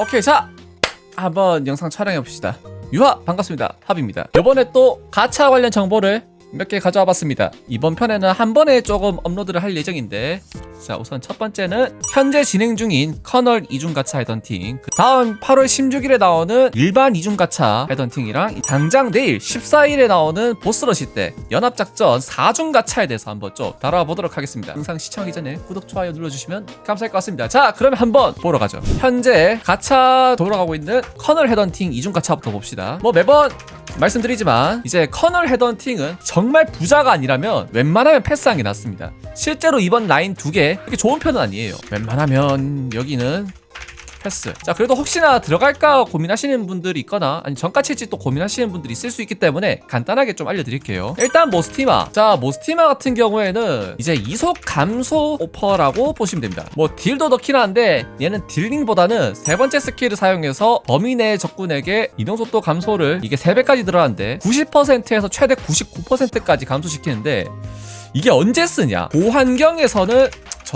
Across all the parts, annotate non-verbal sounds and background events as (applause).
오케이 자 한번 영상 촬영해 봅시다. 유하 반갑습니다. 합입니다. 이번에 또 가차 관련 정보를 몇 개 가져와 봤습니다. 이번 편에는 한 번에 조금 업로드를 할 예정인데 자 우선 첫 번째는 현재 진행 중인 커널 이중 가차 헤던팅 그 다음 8월 16일에 나오는 일반 이중 가차 헤던팅이랑 당장 내일 14일에 나오는 보스러시 때 연합작전 4중 가차에 대해서 한번 좀 다뤄보도록 하겠습니다. 영상 시청하기 전에 구독 좋아요 눌러주시면 감사할 것 같습니다. 자 그러면 한번 보러 가죠. 현재 가차 돌아가고 있는 커널 헤던팅 이중 가차부터 봅시다. 뭐 매번 말씀드리지만 이제 커널 헤던팅은 정말 부자가 아니라면 웬만하면 패스한 게 낫습니다. 실제로 이번 라인 두 개 그렇게 좋은 편은 아니에요. 웬만하면 여기는 패스. 자, 그래도 혹시나 들어갈까 고민하시는 분들이 있거나 아니 정가 칠지 또 고민하시는 분들이 있을 수 있기 때문에 간단하게 좀 알려드릴게요. 일단 모스티마. 자, 모스티마 같은 경우에는 이제 이속 감소 오퍼라고 보시면 됩니다. 뭐 딜도 넣긴 한데 얘는 딜링보다는 세 번째 스킬을 사용해서 내 적군에게 이동 속도 감소를 이게 3배까지 들어가는데 90%에서 최대 99%까지 감소시키는데 이게 언제 쓰냐? 고환경에서는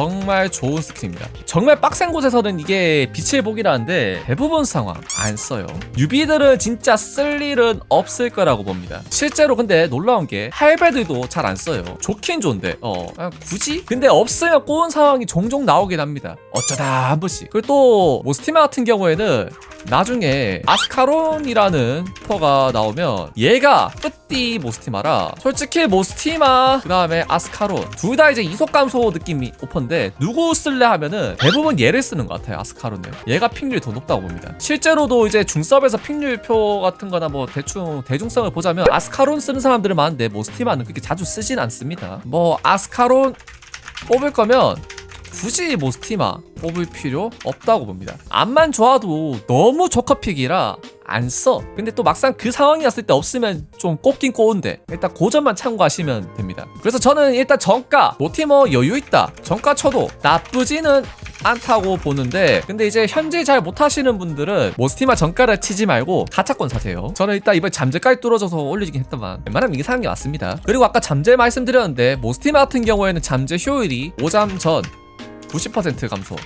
정말 좋은 스킬입니다. 정말 빡센 곳에서는 이게 빛을 보기라는데 대부분 상황 안 써요. 유비들은 진짜 쓸 일은 없을 거라고 봅니다. 실제로 근데 놀라운 게 할배들도 잘 안 써요. 좋긴 좋은데 어 아, 굳이? 근데 없으면 꼬운 상황이 종종 나오긴 합니다. 어쩌다 한 번씩. 그리고 또 모스티마 같은 경우에는 나중에 아스카론이라는 퍼가 나오면 얘가 뿌띠 모스티마라 솔직히 모스티마 그 다음에 아스카론 둘 다 이제 이속 감소 느낌이 오퍼 인데 누구 쓸래 하면은 대부분 얘를 쓰는 것 같아요 아스카론을 얘가 픽률이 더 높다고 봅니다. 실제로도 이제 중섭에서 픽률표 같은 거나 뭐 대충 대중성을 보자면 아스카론 쓰는 사람들은 많은데 모스티마는 그렇게 자주 쓰진 않습니다. 뭐 아스카론 뽑을 거면 굳이 모스티마 뽑을 필요 없다고 봅니다. 암만 좋아도 너무 조커픽이라 안 써. 근데 또 막상 그 상황이 왔을 때 없으면 좀 꼽긴 꼬운데 일단 고점만 참고하시면 됩니다. 그래서 저는 일단 정가 모티머 여유 있다. 정가 쳐도 나쁘지는 않다고 보는데 근데 이제 현재 잘 못하시는 분들은 모스티마 정가를 치지 말고 가차권 사세요. 저는 일단 이번 잠재까지 뚫어져서 올려지긴 했더만 웬만하면 사는 게 맞습니다. 그리고 아까 잠재 말씀드렸는데 모스티마 같은 경우에는 잠재 효율이 5잠 전 90% 감소.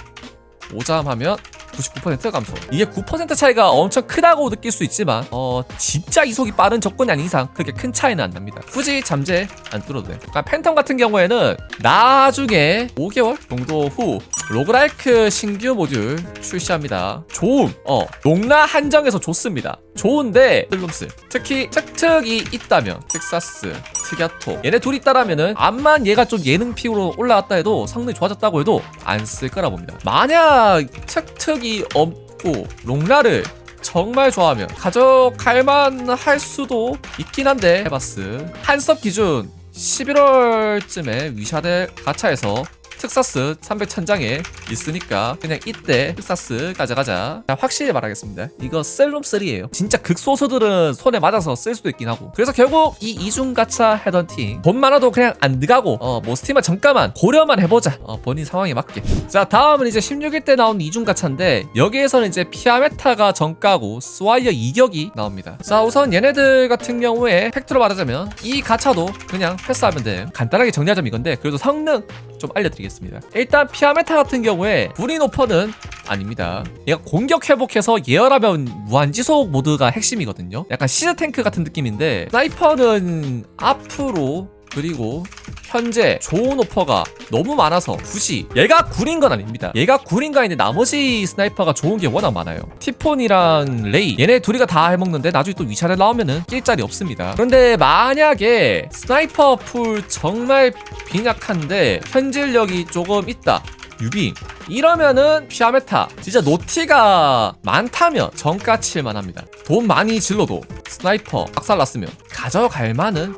5잠 하면 99% 감소. 이게 9% 차이가 엄청 크다고 느낄 수 있지만 어 진짜 이속이 빠른 적군이 아닌 이상 그렇게 큰 차이는 안 납니다. 굳이 잠재 안 뚫어도 돼 그러니까 팬텀 같은 경우에는 나중에 5개월 정도 후 로그라이크 신규 모듈 출시합니다. 좋음. 어 농라 한정에서 좋습니다 좋은데 슬lum스. 특히 특특이 있다면 텍사스 특야토. 얘네 둘이 있다라면은 암만 얘가 좀 예능 픽으로 올라왔다 해도 성능이 좋아졌다고 해도 안 쓸 거라 봅니다. 만약 특특이 없고 롱라를 정말 좋아하면 가져갈만 할 수도 있긴 한데 해바스. 한섭 기준 11월쯤에 위샤델 가차에서 특사스 300 천장에 있으니까 그냥 이때 특사스 가져가자. 자, 확실히 말하겠습니다. 이거 셀룸3예요. 진짜 극소수들은 손에 맞아서 쓸 수도 있긴 하고. 그래서 결국 이 이중 가차 헤던팅 돈 많아도 그냥 안 들어가고 어 뭐 스티마 정가만 고려만 해보자. 어 본인 상황에 맞게. 자 다음은 이제 16일 때 나온 이중 가차인데 여기에서는 이제 피아메타가 정가고 스와이어 이격이 나옵니다. 자 우선 얘네들 같은 경우에 팩트로 말하자면 이 가차도 그냥 패스하면 돼. 간단하게 정리하자면 이건데 그래도 성능 좀 알려드리겠습니다. 일단 피아메타 같은 경우에 오퍼는 아닙니다. 얘가 공격 회복해서 예열하면 무한지속 모드가 핵심이거든요. 약간 시즈 탱크 같은 느낌인데 스나이퍼는 앞으로 그리고 현재 좋은 오퍼가 너무 많아서 굳이 얘가 구린 건 아닙니다. 얘가 거 아닌데 나머지 스나이퍼가 좋은 게 워낙 많아요. 티폰이랑 레이 얘네 둘이가 다 해먹는데 나중에 또 위차를 나오면은 낄 자리 없습니다. 그런데 만약에 스나이퍼 풀 정말 빈약한데 현질력이 조금 있다. 유비 이러면은 피아메타 진짜 노티가 많다면 정가 칠만 합니다 돈 많이 질러도 스나이퍼 박살났으면 가져갈 만은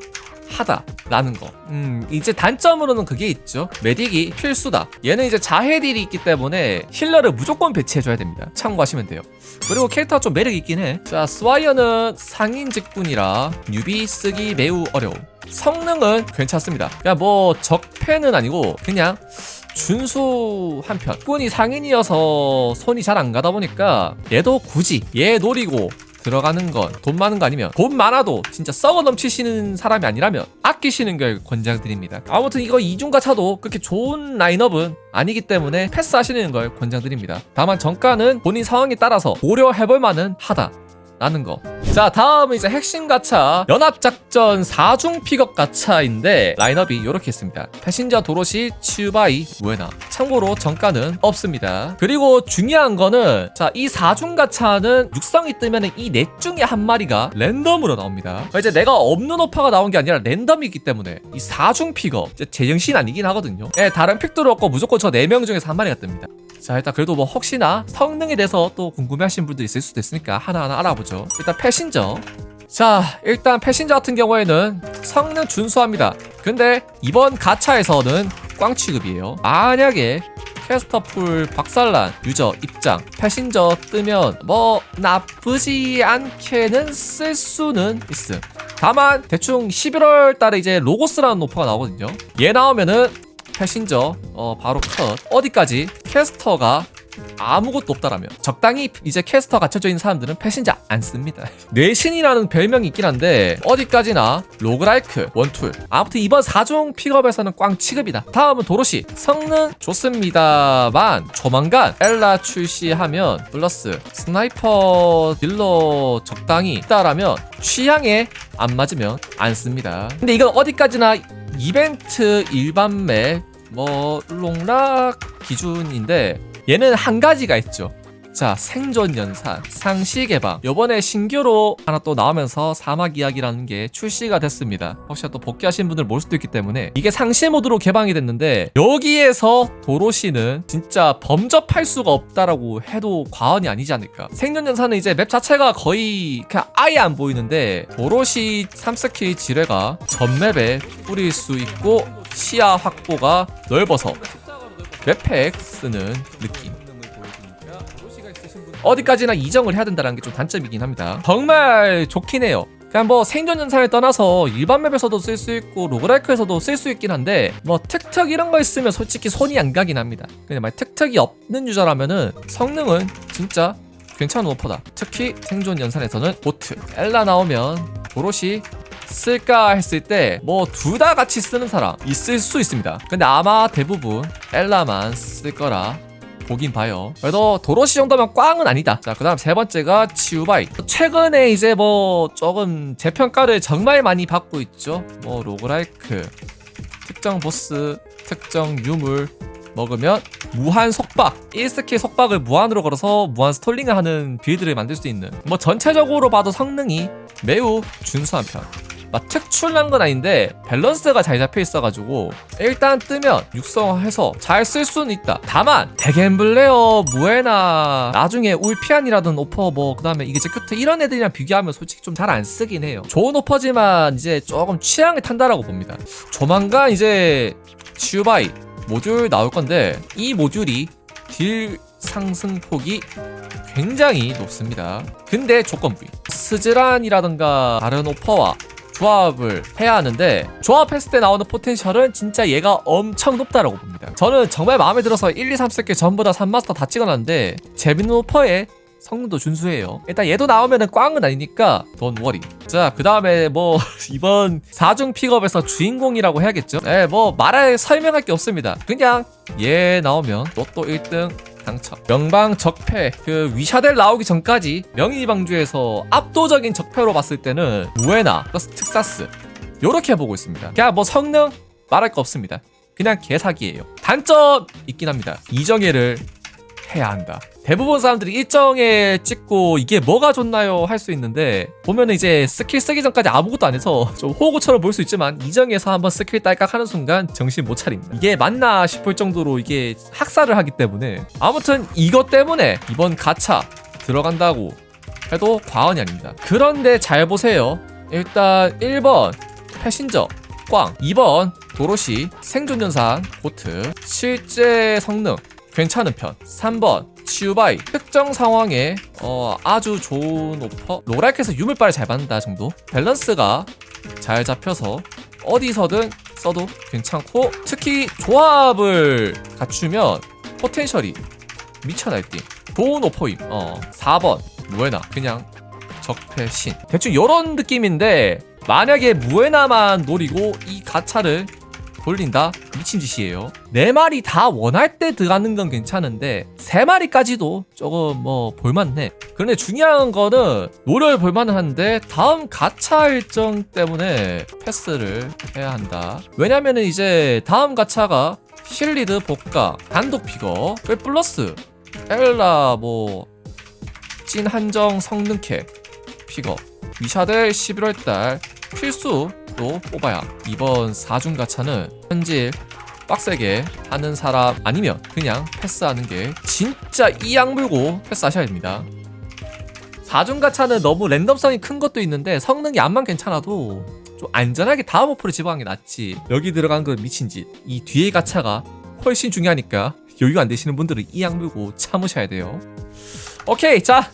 하다라는 거. 음, 이제 단점으로는 그게 있죠. 메딕이 필수다. 얘는 이제 자해딜이 있기 때문에 힐러를 무조건 배치해줘야 됩니다. 참고하시면 돼요. 그리고 캐릭터가 좀 매력 있긴 해. 자, 스와이어는 상인 직군이라 뉴비 쓰기 매우 어려워. 성능은 괜찮습니다. 그냥 뭐 적패는 아니고 그냥 준수 한 편. 군이 상인이어서 손이 잘 안 가다 보니까 얘도 굳이 얘 노리고 들어가는 건 돈 많은 거 아니면 돈 많아도 진짜 썩어 넘치시는 사람이 아니라면 아끼시는 걸 권장드립니다. 아무튼 이거 이중가 차도 그렇게 좋은 라인업은 아니기 때문에 패스하시는 걸 권장드립니다. 다만 정가는 본인 상황에 따라서 고려해볼 만은 하다. 라는 거. 자, 다음은 이제 핵심 가차 연합작전 4중 픽업 가차인데 라인업이 이렇게 있습니다. 패신저 도로시, 치우바이, 무에나. 참고로 정가는 없습니다. 그리고 중요한 거는 자, 이 4중 가차는 육성이 뜨면 이 넷 중에 한 마리가 랜덤으로 나옵니다. 이제 내가 없는 오파가 나온 게 아니라 랜덤이기 때문에 이 4중 픽업 제정신 아니긴 하거든요. 예, 다른 픽도 없고 무조건 저 4명 중에서 한 마리가 뜹니다. 자 일단 그래도 뭐 혹시나 성능에 대해서 또 궁금해하신 분도 있을 수도 있으니까 하나하나 알아보죠. 일단 패신저. 자 일단 패신저 같은 경우에는 성능 준수합니다. 근데 이번 가차에서는 꽝 취급이에요. 만약에 캐스터풀 박살난 유저 입장 패신저 뜨면 뭐 나쁘지 않게는 쓸 수는 있음. 다만 대충 11월 달에 이제 로고스라는 오퍼가 나오거든요. 얘 나오면은 패신저 어 바로 컷 어디까지 캐스터가 아무것도 없다라면 적당히 이제 캐스터 갖춰져 있는 사람들은 패신저 안 씁니다. (laughs) 뇌신이라는 별명이 있긴 한데 어디까지나 로그라이크 원툴. 아무튼 이번 4종 픽업에서는 꽝 취급이다. 다음은 도로시. 성능 좋습니다만 조만간 엘라 출시하면 플러스 스나이퍼 딜러 적당히 있다라면 취향에 안 맞으면 안 씁니다. 근데 이건 어디까지나 이벤트 일반 맵뭐 롱락 기준인데 얘는 한 가지가 있죠. 자, 생존 연산, 상시 개방. 요번에 신규로 하나 또 나오면서 사막 이야기라는 게 출시가 됐습니다. 혹시 또 복귀하신 분들 모를 수도 있기 때문에 이게 상시 모드로 개방이 됐는데 여기에서 도로시는 진짜 범접할 수가 없다라고 해도 과언이 아니지 않을까. 생존 연산은 이제 맵 자체가 거의 그냥 아예 안 보이는데 도로시 3스킬 지뢰가 전 맵에 뿌릴 수 있고 시야 확보가 넓어서 웹팩 쓰는 느낌. 어디까지나 이정을 해야 된다는 게 좀 단점이긴 합니다. 정말 좋긴 해요. 그냥 뭐 생존 연산을 떠나서 일반 맵에서도 쓸 수 있고 로그라이크에서도 쓸 수 있긴 한데 뭐 특특 이런 거 있으면 솔직히 손이 안 가긴 합니다. 근데 만약 특특이 없는 유저라면은 성능은 진짜 괜찮은 오퍼다. 특히 생존 연산에서는 보트 엘라 나오면 도로시 쓸까 했을 때 뭐 둘 다 같이 쓰는 사람 있을 수 있습니다. 근데 아마 대부분 엘라만 쓸 거라 보긴 봐요. 그래도 도로시 정도면 꽝은 아니다. 자, 그 다음 세 번째가 치우바이. 최근에 이제 뭐 조금 재평가를 정말 많이 받고 있죠. 뭐 로그라이크, 특정 보스, 특정 유물 먹으면 무한 속박 1스킬 속박을 무한으로 걸어서 무한 스톨링을 하는 빌드를 만들 수 있는 뭐 전체적으로 봐도 성능이 매우 준수한 편 막 특출난 건 아닌데 밸런스가 잘 잡혀 있어가지고 일단 뜨면 육성해서 잘 쓸 수는 있다. 다만 대겐블레어, 무에나, 나중에 울피안이라든 오퍼 뭐 그 다음에 이게 제큐트 이런 애들이랑 비교하면 솔직히 좀 잘 안 쓰긴 해요. 좋은 오퍼지만 이제 조금 취향을 탄다라고 봅니다. 조만간 이제 슈바이 모듈 나올 건데 이 모듈이 딜 상승 폭이 굉장히 높습니다. 근데 조건부위 스즈란이라든가 다른 오퍼와 조합을 해야 하는데 조합했을 때 나오는 포텐셜은 진짜 얘가 엄청 높다라고 봅니다. 저는 정말 마음에 들어서 1, 2, 3 쓸게 전부 다 3마스터 다 찍어놨는데 오퍼에 성능도 준수해요. 일단 얘도 나오면은 꽝은 아니니까 돈 워리. 자, 그 다음에 뭐 (laughs) 이번 4중 픽업에서 주인공이라고 해야겠죠? 네, 뭐 말할 설명할 게 없습니다. 그냥 얘 나오면 로또 1등 당첨. 명방 적패 그 위샤델 나오기 전까지 명의방주에서 압도적인 적패로 봤을 때는 무에나 플러스 특사스 요렇게 보고 있습니다. 그냥 뭐 성능 말할 거 없습니다. 그냥 개사기예요. 단점 있긴 합니다. 이정예를 해야 한다. 대부분 사람들이 일정에 찍고 이게 뭐가 좋나요 할 수 있는데 보면은 이제 스킬 쓰기 전까지 아무것도 안 해서 (laughs) 좀 호구처럼 보일 수 있지만 이정에서 한번 스킬 딸깍 하는 순간 정신 못 차립니다. 이게 맞나 싶을 정도로 이게 학살을 하기 때문에 아무튼 이것 때문에 이번 가차 들어간다고 해도 과언이 아닙니다. 그런데 잘 보세요. 일단 1번 패신저 꽝 2번 도로시 생존연산 보트 실제 성능 괜찮은 편. 3번 치우바이. 특정 상황에 어, 아주 좋은 오퍼. 로라이크에서 유물빨을 잘 받는다 정도. 밸런스가 잘 잡혀서 어디서든 써도 괜찮고 특히 조합을 갖추면 포텐셜이 미쳐 날뛰 좋은 오퍼임. 어 4번 무에나. 그냥 적폐 신. 대충 요런 느낌인데 만약에 무에나만 노리고 이 가차를 돌린다? 미친 짓이에요. 네 마리 다 원할 때 들어가는 건 괜찮은데 세 마리까지도 조금 뭐 볼만해. 그런데 중요한 거는 노려를 볼만한데 다음 가차 일정 때문에 패스를 해야 한다. 왜냐면은 이제 다음 가차가 실리드 복가 단독 피거 그 플러스 엘라 뭐 찐 한정 성능캐 피거 미샤델 11월달 필수 로 뽑아야 이번 4중 가차는 현질 빡세게 하는 사람 아니면 그냥 패스하는 게 진짜 이악 물고 패스하셔야 됩니다. 4중 가차는 너무 랜덤성이 큰 것도 있는데 성능이 암만 괜찮아도 좀 안전하게 다음 오프를 집어가는 게 낫지. 여기 들어간 건 미친 짓이 뒤에 가차가 훨씬 중요하니까 여유 안 되시는 분들은 이악 물고 참으셔야 돼요. 오케이 자.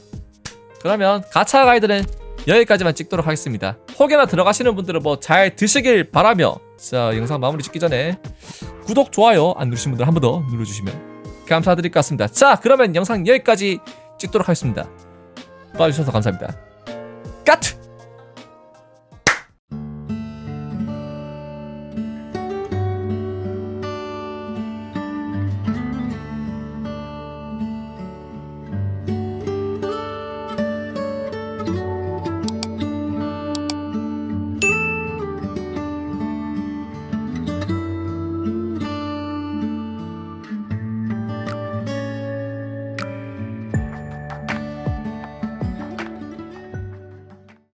그러면 가차 가이드는 여기까지만 찍도록 하겠습니다. 혹여나 들어가시는 분들은 뭐 잘 드시길 바라며 자 영상 마무리 짓기 전에 구독 좋아요 안 누르신 분들 한 번 더 눌러주시면 감사드릴 것 같습니다. 자 그러면 영상 여기까지 찍도록 하겠습니다. 봐주셔서 감사합니다. 까트!